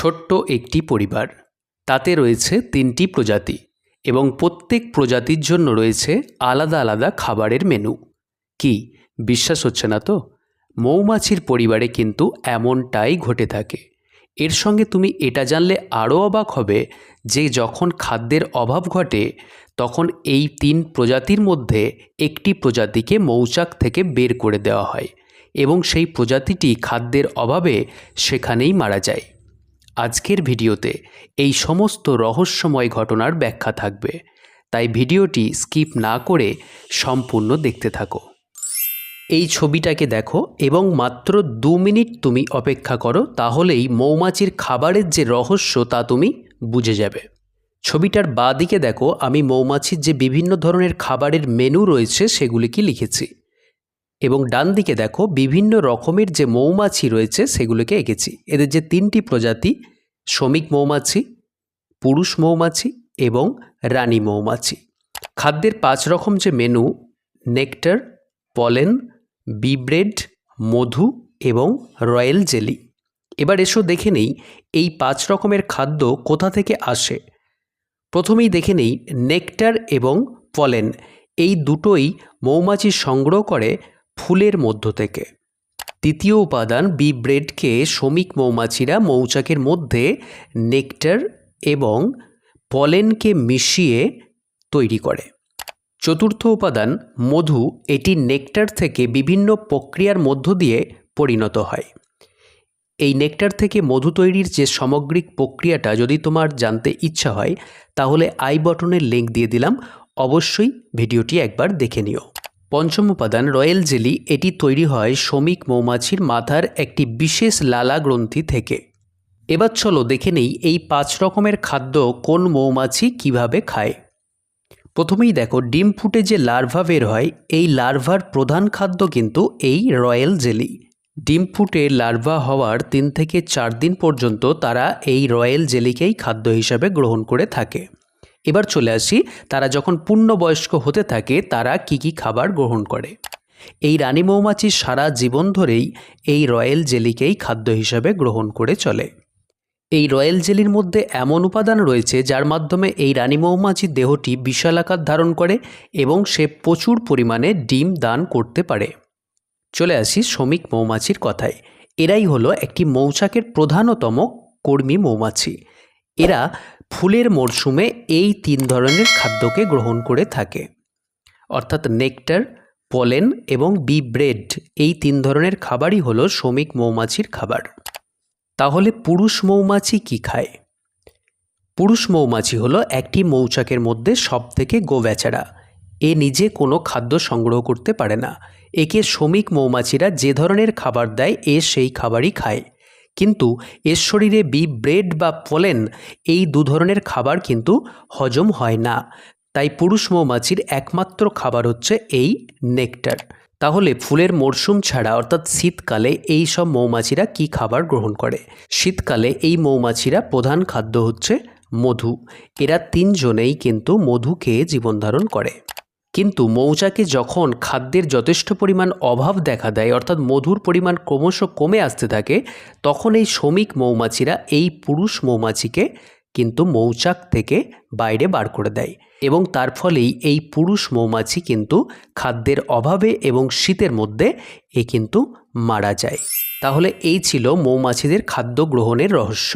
ছোট্ট একটি পরিবার। তাতে রয়েছে তিনটি প্রজাতি এবং প্রত্যেক প্রজাতির জন্য রয়েছে আলাদা আলাদা খাবারের মেনু। কি? বিশ্বাস হচ্ছে না তো? মৌমাছির পরিবারে কিন্তু এমনটাই ঘটে থাকে। এর সঙ্গে তুমি এটা জানলে আরও অবাক হবে যে যখন খাদ্যের অভাব ঘটে, তখন এই তিন প্রজাতির মধ্যে একটি প্রজাতিকে মৌচাক থেকে বের করে দেওয়া হয় এবং সেই প্রজাতিটি খাদ্যের অভাবে সেখানেই মারা যায়। আজকের ভিডিওতে এই সমস্ত রহস্যময় ঘটনার ব্যাখ্যা থাকবে। তাই ভিডিওটি স্কিপ না করে সম্পূর্ণ দেখতে থাকো। এই ছবিটাকে দেখো এবং মাত্র দু মিনিট তুমি অপেক্ষা করো, তাহলেই মৌমাছির খাবারের যে রহস্য তা তুমি বুঝে যাবে। ছবিটার বাঁ দিকে দেখো, আমি মৌমাছির যে বিভিন্ন ধরনের খাবারের মেনু রয়েছে সেগুলিকে লিখেছি। এবং ডান দিকে দেখো বিভিন্ন রকমের যে মৌমাছি রয়েছে সেগুলোকে এঁকেছি। এদের যে তিনটি প্রজাতি, শ্রমিক মৌমাছি, পুরুষ মৌমাছি এবং রানী মৌমাছি। খাদ্যের পাঁচ রকম যে menu, nectar, pollen bee bread মধু এবং রয়্যাল জেলি। এবার এসো দেখে নেই এই পাঁচ রকমের খাদ্য কোথা থেকে আসে। প্রথমেই দেখে নেই নেকটার এবং পলেন। এই দুটোই মৌমাছি সংগ্রহ করে ফুলের মধ্য থেকে। তৃতীয় উপাদান বি ব্রেডকে শ্রমিক মৌমাছিরা মৌচাকের মধ্যে নেকটার এবং পলেনকে মিশিয়ে তৈরি করে। চতুর্থ উপাদান, মধু, এটি নেকটার থেকে বিভিন্ন প্রক্রিয়ার মধ্য দিয়ে পরিণত হয়। এই নেকটার থেকে মধু তৈরির যে সামগ্রিক প্রক্রিয়াটা, যদি তোমার জানতে ইচ্ছা হয়, তাহলে আই বটনের লিঙ্ক দিয়ে দিলাম। অবশ্যই ভিডিওটি একবার দেখে নিও। পঞ্চম উপাদান রয়্যাল জেলি, এটি তৈরি হয় শ্রমিক মৌমাছির মাথার একটি বিশেষ লালা গ্রন্থি থেকে। এবার চলো দেখে নেই এই পাঁচ রকমের খাদ্য কোন মৌমাছি কীভাবে খায়। প্রথমেই দেখো, ডিম ফুটে যে লার্ভা বের হয়, এই লার্ভার প্রধান খাদ্য কিন্তু এই রয়্যাল জেলি। ডিম ফুটে লার্ভা হওয়ার তিন থেকে চার দিন পর্যন্ত তারা এই রয়্যাল জেলিকেই খাদ্য হিসাবে গ্রহণ করে থাকে। এবার চলে আসি, তারা যখন পূর্ণবয়স্ক হতে থাকে, তারা কি কি খাবার গ্রহণ করে? এই রানী মৌমাছি সারা জীবন ধরেই এই রয়্যাল জেলিকেই খাদ্য হিসাবে গ্রহণ করে চলে। এই রয়্যাল জেলির মধ্যে এমন উপাদান রয়েছে, যার মাধ্যমে এই রানী মৌমাছির দেহটি বিশাল আকার ধারণ করে এবং সে প্রচুর পরিমাণে ডিম দান করতে পারে। চলে আসি শ্রমিক মৌমাছির কথায়। এরাই হলো একটি মৌচাকের প্রধানতম কর্মী মৌমাছি। এরা ফুলের মরশুমে এই তিন ধরনের খাদ্যকে গ্রহণ করে থাকে। অর্থাৎ নেকটার, পলেন এবং বি ব্রেড এই তিন ধরনের খাবারই হলো শ্রমিক মৌমাছির খাবার। তাহলে পুরুষ মৌমাছি কি খায়? পুরুষ মৌমাছি হলো একটি মৌচাকের মধ্যে সবথেকে গোবেচারা। এ নিজে কোনো খাদ্য সংগ্রহ করতে পারে না। একে শ্রমিক মৌমাছিরা যে ধরনের খাবার দেয়, এ সেই খাবারই খায়। কিন্তু এর শরীরে বি ব্রেড বা পলেন এই দু ধরনের খাবার কিন্তু হজম হয় না। তাই পুরুষ মৌমাছির একমাত্র খাবার হচ্ছে এই নেকটার। তাহলে ফুলের মরশুম ছাড়া অর্থাৎ শীতকালে এই সব মৌমাছিরা কি খাবার গ্রহণ করে? শীতকালে এই মৌমাছিরা প্রধান খাদ্য হচ্ছে মধু। এরা তিনজনেই কিন্তু মধু খেয়ে জীবনধারণ করে। কিন্তু মৌচাকে যখন খাদ্যের যথেষ্ট পরিমাণ অভাব দেখা দেয়, অর্থাৎ মধুর পরিমাণ ক্রমশ কমে আসতে থাকে, তখন এই শ্রমিক মৌমাছিরা এই পুরুষ মৌমাছিকে কিন্তু মৌচাক থেকে বাইরে বার করে দেয় এবং তার ফলেই এই পুরুষ মৌমাছি কিন্তু খাদ্যের অভাবে এবং শীতের মধ্যে এ কিন্তু মারা যায়। তাহলে এই ছিল মৌমাছিদের খাদ্য গ্রহণের রহস্য।